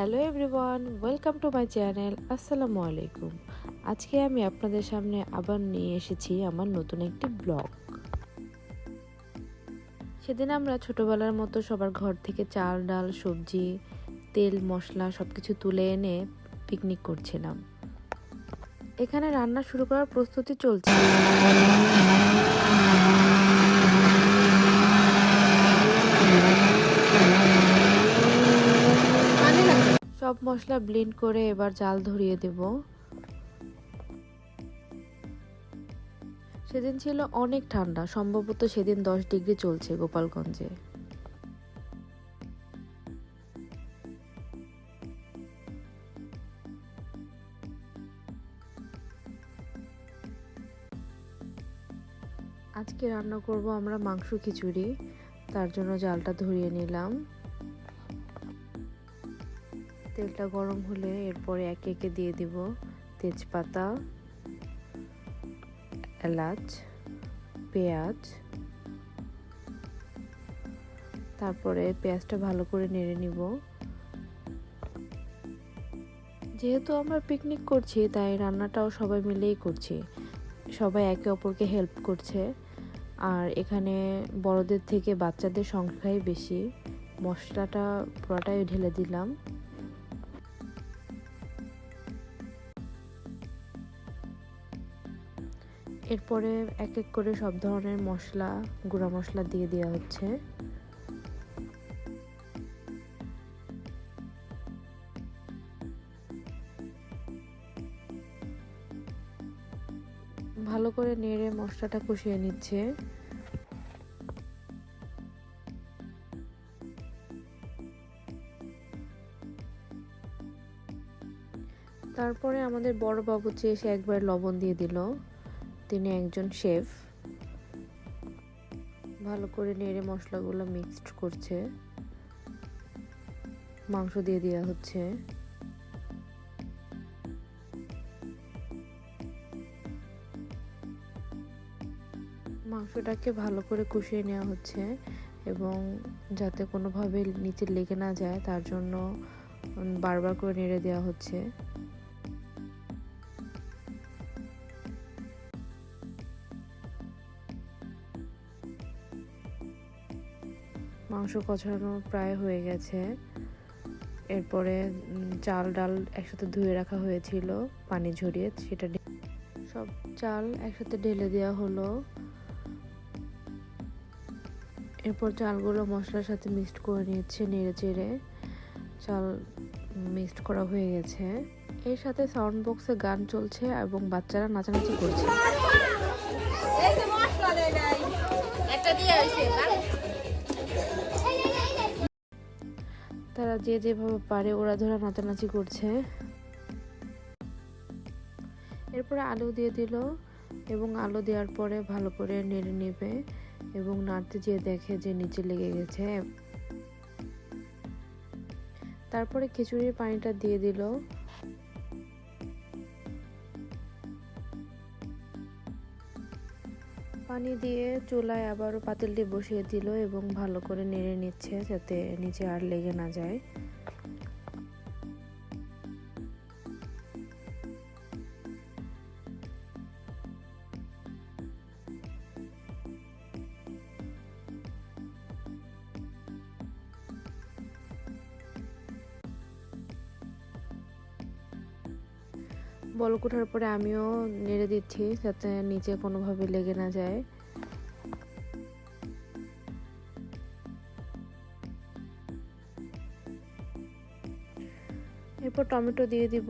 Hello everyone, welcome to my channel, আসসালামু আলাইকুম। আজকে আমি আপনাদের সামনে আবার নিয়ে এসেছি আমার নতুন একটি ব্লগ। সেদিন আমরা ছোটবেলার মতো সবার ঘর থেকে চাল, ডাল, সবজি, তেল, মশলা সব কিছু তুলে এনে পিকনিক করছিলাম। এখানে রান্না শুরু করার প্রস্তুতি চলছে সব মশলা ব্লেন্ড করে এবার জাল ধরিয়ে দেব। সেদিন ছিল অনেক ঠান্ডা, সম্ভবত সেদিন দশ ডিগ্রি চলছে গোপালগঞ্জে। আজকে রান্না করব আমরা মাংস খিচুড়ি, তার জন্য জালটা ধরিয়ে নিলাম। তেলটা গরম হলে এরপরে একে একে দিয়ে দিব তেজপাতা, এলাচ, পেঁয়াজ। তারপরে পেঁয়াজটা ভালো করে নেড়ে নিব। যেহেতু আমরা পিকনিক করছি, তাই রান্নাটাও সবাই মিলেই করছি। সবাই একে অপরকে হেল্প করছে। আর এখানে বড়দের থেকে বাচ্চাদের সংখ্যাই বেশি। মশলাটা পুরোটাই ঢেলে দিলাম। এরপরে এক এক করে সব ধরনের মশলা, গুঁড়া মশলা দিয়ে দেওয়া হচ্ছে। ভালো করে নেড়ে মশলাটা কষিয়ে নিচ্ছে। তারপরে আমাদের বড় বাবুচি এসে একবার লবণ দিয়ে দিল। তিনি একজন শেফ। ভালো করে নেড়ে মশলাগুলো মিক্সড করছে। মাংস দিয়ে দেওয়া হচ্ছে। মাংসটাকে ভালো করে কষিয়ে নেওয়া হচ্ছে এবং যাতে কোনোভাবে নিচে লেগে না যায়, তার জন্য বারবার করে নেড়ে দেওয়া হচ্ছে। মাংস কষানো প্রায় হয়ে গেছে। এরপরে চাল ডাল একসাথে ধুয়ে রাখা হয়েছিল, পানি ঝরিয়ে সেটা সব চাল একসাথে ঢেলে দেওয়া হলো। এরপর চালগুলো মশলার সাথে মিক্সড করে নিচ্ছে নেড়ে চেড়ে। চাল মিক্সড করা হয়ে গেছে। এর সাথে সাউন্ড বক্সে গান চলছে এবং বাচ্চারা নাচানাচি করছে। তারা যে যেভাবে পারে ওরা ধরা নাচানাচি করছে। এরপরে আলু দিয়ে দিল এবং আলু দেওয়ার পরে ভালো করে নেড়ে নেবে এবং নাড়তে যেয়ে দেখে যে নিচে লেগে গেছে। তারপরে খিচুড়ির পানিটা দিয়ে দিল। পানি দিয়ে চুলায় আবারও পাতিলটি বসিয়ে দিল এবং ভালো করে নেড়ে নিচ্ছে যাতে নিচে আর লেগে না যায়। বলক ওঠার পরে আমিও নেড়ে দিচ্ছি যাতে নিচে কোনোভাবে লেগে না যায়। এরপর টমেটো দিয়ে দিব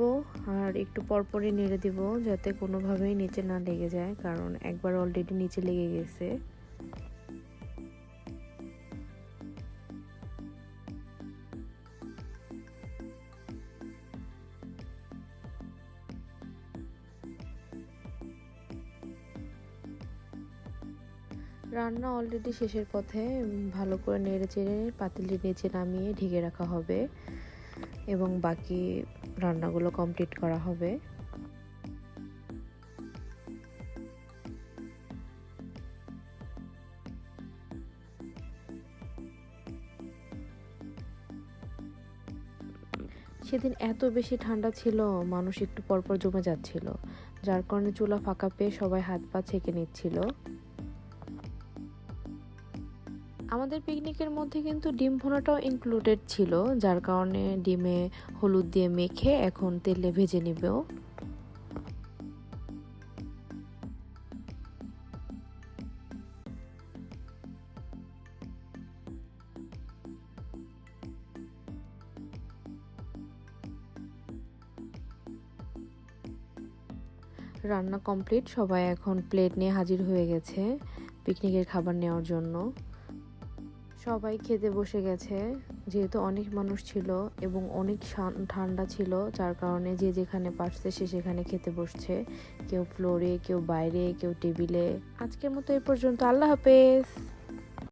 আর একটু পরপরই নেড়ে দিব যাতে কোনোভাবেই নিচে না লেগে যায়, কারণ একবার অলরেডি নিচে লেগে গেছে। রান্না অলরেডি শেষের পথে ভালো করে নেড়ে চেড়ে পাতিলটি নিচে নামিয়ে ঢেকে রাখা হবে এবং বাকি রান্নাগুলো কমপ্লিট করা হবে। সেদিন এত বেশি ঠান্ডা ছিল, মানুষ একটু পরপর জমে যাচ্ছিল, যার কারণে চুলা ফাঁকা পেয়ে সবাই হাত পা ছেঁকে নিচ্ছিল। আমাদের পিকনিকের মধ্যে কিন্তু ডিম ভুনাটাও ইনক্লুডেড ছিল, যার কারণে ডিমে হলুদ দিয়ে মেখে এখন তেলে ভেজে নিবেও রান্না কমপ্লিট সবাই এখন প্লেট নিয়ে হাজির হয়ে গেছে পিকনিকের খাবার নেওয়ার জন্য। সবাই খেতে বসে গেছে। যেহেতু অনেক মানুষ ছিল এবং অনেক ঠান্ডা ছিল, যার কারণে যে যেখানে পারছে সে সেখানে খেতে বসছে। কেউ ফ্লোরে কেউ বাইরে, কেউ টেবিলে আজকের মতো এ পর্যন্ত। আল্লাহ হাফেজ।